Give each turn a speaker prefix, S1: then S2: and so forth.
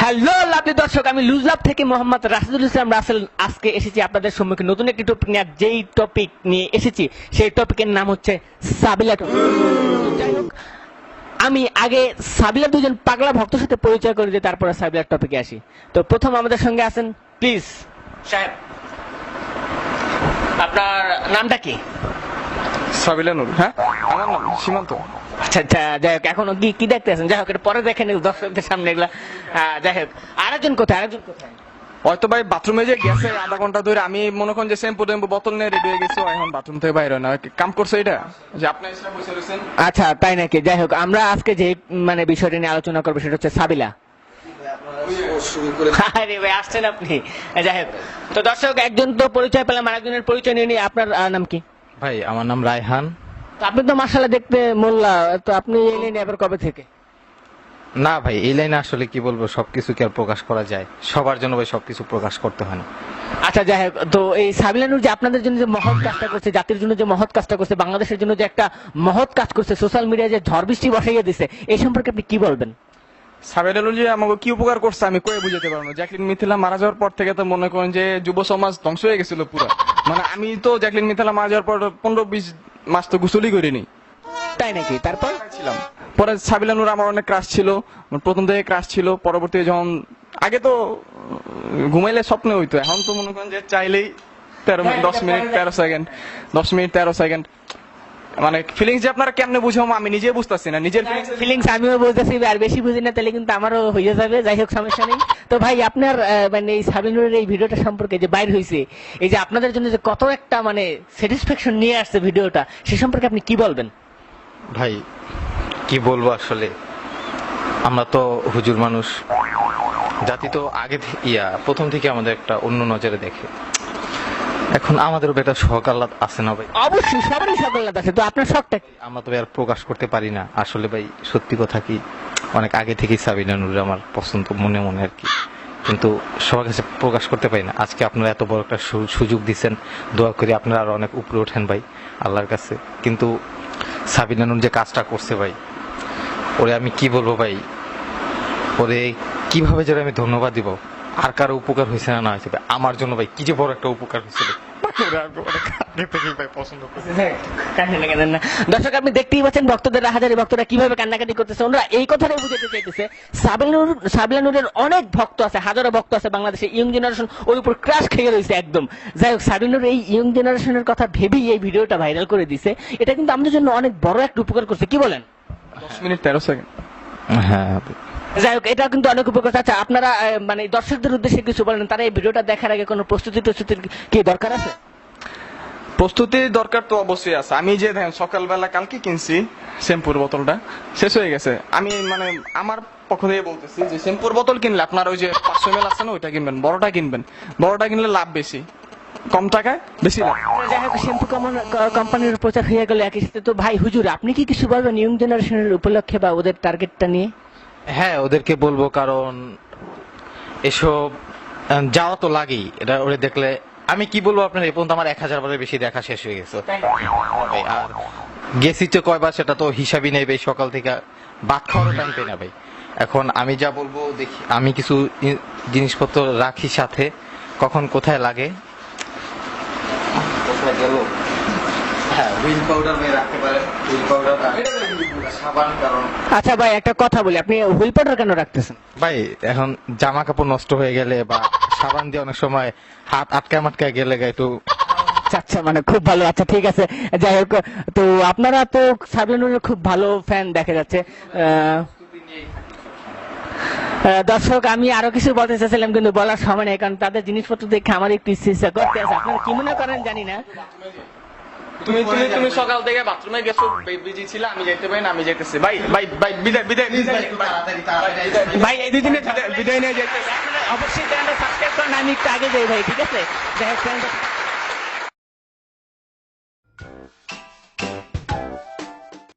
S1: Hello lovely দর্শক, আমি loose থেকে মোহাম্মদ রাশিদুল ইসলাম রাসেল। আজকে এসেছি আপনাদের সম্মুখে নতুন একটি টপিক নিয়ে যেই টপিক নিয়ে এসেছি, সেই টপিকের নাম হচ্ছে সাবিলা যাই আমি আগে সাবিলার দুজন পাগলা ভক্তের সাথে পরিচয় করে দিয়ে তারপরে সাবিলার টপিকে আসি। তো প্রথম আমাদের সঙ্গে আছেন প্লিজ সাহেব। আপনার নামটা কি?
S2: সাবিলা নুর হ্যাঁ? আমার নাম সীমান্ত।
S1: আচ্ছা আচ্ছা যাই হোক এখনও কি কি দেখতে আছেন? যাই হোক এটা পরে দেখেন দর্শকদের সামনে এগুলা। যাই হোক আরেকজন কোথায় আরেকজন কোথায়?
S2: হয়তো ভাই বাথরুমে যে গেছে আধা ঘণ্টা ধরে আমি মনে করেন যে শ্যাম্পু টেম্পু বোতল নিয়ে রেডি হয়ে গেছি এখন বাথরুম থেকে বাইরে না। কাম করছে এটা? যে আপনি
S1: আচ্ছা তাই নাকি? যাই হোক আমরা আজকে যে মানে বিষয়টা নিয়ে আলোচনা করব সেটা হচ্ছে সাবিলা। আরে ভাই আসছেন আপনি। যাই হোক তো দর্শক একজন তো পরিচয় পেলাম আরেকজনের পরিচয় নিয়ে নিয়ে আপনার নাম কি?
S3: ভাই আমার নাম রায়হান।
S1: তো আপনি তো মার্শাল্লাহ দেখতে মোল্লা তো আপনি এই লাইনে এবার কবে থেকে?
S3: না ভাই এই লাইনে আসলে কি বলব সবকিছু কি আর প্রকাশ করা যায়? সবার জন্য ভাই সবকিছু প্রকাশ করতে হয় না।
S1: আচ্ছা যাই হোক তো এই সাবিলানুর যে আপনাদের জন্য যে মহৎ কাজটা করছে জাতির জন্য যে মহৎ কাজটা করছে বাংলাদেশের জন্য যে একটা মহৎ কাজ করছে সোশ্যাল মিডিয়ায় যে ঝড় বৃষ্টি বসাইয়ে দিছে এই সম্পর্কে আপনি কি বলবেন?
S2: সাবিলা যে আমাকে কি উপকার করছে আমি কয়ে বুঝাতে পারব না। জ্যাকলিন মিথিলা মারা যাওয়ার পর থেকে তো মনে করেন যে যুব সমাজ ধ্বংস হয়ে গেছিল পুরো। মানে আমি তো জ্যাকলিন মিথালা মারা যাওয়ার পর পনেরো বিশ মাস তো গোসলই করিনি।
S1: তাই নাকি? তারপর?
S2: ছিলাম। পরে সাবিলা নুর আমার অনেক ক্রাশ ছিল। প্রথম থেকে ক্রাশ ছিল। পরবর্তী যখন আগে তো ঘুমাইলে স্বপ্নে হইতো। এখন তো মনে করেন যে চাইলেই তেরো মিনিট দশ মিনিট তেরো সেকেন্ড দশ মিনিট তেরো সেকেন্ড মানে ফিলিংস যে আপনারা কেমনে বুঝাবো আমি নিজে বুঝতেছি না নিজের
S1: ফিলিংস আমিও বুঝতেছি আর বেশি বুঝি না তাহলে কিন্তু আমারও হয়ে যাবে যাই হোক সমস্যা নেই। তো ভাই আপনার মানে এই সাবিনুরের এই ভিডিওটা সম্পর্কে যে বাইর হয়েছে এই যে আপনাদের জন্য যে কত একটা মানে স্যাটিসফ্যাকশন নিয়ে আসছে ভিডিওটা সে সম্পর্কে আপনি কি বলবেন?
S3: ভাই কি বলব আসলে? আমরা তো হুজুর মানুষ। জাতি তো আগে ইয়া প্রথম থেকে আমাদের একটা অন্য নজরে দেখে। এখন আমাদের উপর একটা শখ আহ্লাদ আছে না ভাই?
S1: অবশ্যই সবারই শখ সকাল্লাদ আছে তো আপনার শখটা কি?
S3: আমরা তো ভাই আর প্রকাশ করতে পারি না। আসলে ভাই সত্যি কথা কি অনেক আগে থেকেই সাবিনা নুর আমার পছন্দ মনে মনে আর কি। কিন্তু সবার কাছে প্রকাশ করতে পারি না। আজকে আপনারা এত বড় একটা সুযোগ দিচ্ছেন দোয়া করি আপনারা আরও অনেক উপরে ওঠেন ভাই আল্লাহর কাছে। কিন্তু সাবিনা নুর যে কাজটা করছে ভাই ওরে আমি কি বলব ভাই? ওরে কীভাবে যেন আমি ধন্যবাদ দিব? আর কারও উপকার হয়েছে না না হয়েছে? আমার জন্য ভাই কি যে বড় একটা উপকার হয়েছিল ওরে আমি অনেক আগে থেকেই ভাই পছন্দ করি
S1: কান্না কান্না না। দর্শক আপনি দেখতেই পাচ্ছেন ভক্তদের হাজারি ভক্তরা কীভাবে কান্নাকাটি করতেছে। ওনারা এই কথাটাই বুঝাতে চাইতেছে সাবিলানুরের অনেক ভক্ত আছে হাজারো ভক্ত আছে বাংলাদেশে ইয়ং জেনারেশন ওর উপর ক্রাশ খেয়ে রয়েছে একদম। যাই হোক সাবিলানুর এই ইয়ং জেনারেশনের কথা ভেবেই এই ভিডিওটা ভাইরাল করে দিছে। এটা কিন্তু আমাদের জন্য অনেক বড় একটা উপকার করছে। কি বলেন?
S2: দশ মিনিট তেরো সেকেন্ড
S3: হ্যাঁ
S1: যাই হোক এটা কিন্তু অনেক উপকার। আচ্ছা আপনারা মানে দর্শকদের উদ্দেশ্যে কিছু বলেন তারা এই ভিডিওটা দেখার আগে কোনো প্রস্তুতি প্রস্তুতির কি দরকার আছে?
S2: প্রস্তুতির দরকার তো অবশ্যই আছে। আমি যে দেখেন সকালবেলা কালকে কিনছি শ্যাম্পুর বোতলটা শেষ হয়ে গেছে। আমি মানে আমার পক্ষ থেকে বলতেছি যে শ্যাম্পুর বোতল কিনলে আপনার ওই যে পাঁচশো এমএল আছে না ওইটা কিনবেন বড়টা কিনবেন। বড়টা কিনলে লাভ বেশি। কম টাকায় বেশি লাভ।
S1: যাই হোক শ্যাম্পু কোম্পানির প্রচার হয়ে গেল একই সাথে। তো ভাই হুজুর আপনি কি কিছু বলবেন ইয়ং জেনারেশনের উপলক্ষে বা ওদের টার্গেটটা নিয়ে?
S3: হ্যাঁ ওদেরকে বলব কারণ এসব যাওয়া তো লাগেই। এটা ওরে দেখলে আমি কি বলব আপনার এই পর্যন্ত আমার এক হাজার বারের বেশি দেখা শেষ হয়ে গেছে। আর গেছি তো কয়বার সেটা তো হিসাবই নেই ভাই সকাল থেকে ভাত খাওয়ারও টাইম পাই না ভাই। এখন আমি যা বলব দেখি আমি কিছু জিনিসপত্র রাখি সাথে। কখন কোথায় লাগে? কোথায় গেল? হুইল পাউডার ভাই রাখতে পারেন হুইল পাউডার সাবান কারণ
S1: আচ্ছা ভাই একটা কথা বলি আপনি হুইল পাউডার কেন রাখতেছেন?
S3: ভাই এখন জামা কাপড় নষ্ট হয়ে গেলে বা সাবান দিয়ে অনেক সময় হাত আটকায় মাটকায় গেলে একটু
S1: আচ্ছা আচ্ছা মানে খুব ভালো আচ্ছা ঠিক আছে। যাই হোক তো আপনারা তো সাবলেনুরের খুব ভালো ফ্যান দেখা যাচ্ছে। দর্শক আমি আরও কিছু বলতে চাইছিলাম কিন্তু বলার সময় নেই কারণ তাদের জিনিসপত্র দেখে আমার একটু ইচ্ছে ইচ্ছা করতে আছে। আপনারা কি মনে করেন জানি না।
S2: তুমি তুমি তুমি সকাল থেকে বাথরুমে গেছো বিজি ছিল আমি যাইতে পারি না আমি যাইতেছি। ভাই ভাই ভাই বিদায় বিদায় বিদায়
S1: ভাই এই দুদিনে
S2: বিদায় নিয়ে যাইতে
S1: অবশ্যই চ্যানেলটা সাবস্ক্রাইব করেন আমি একটু আগে যাই ভাই ঠিক আছে?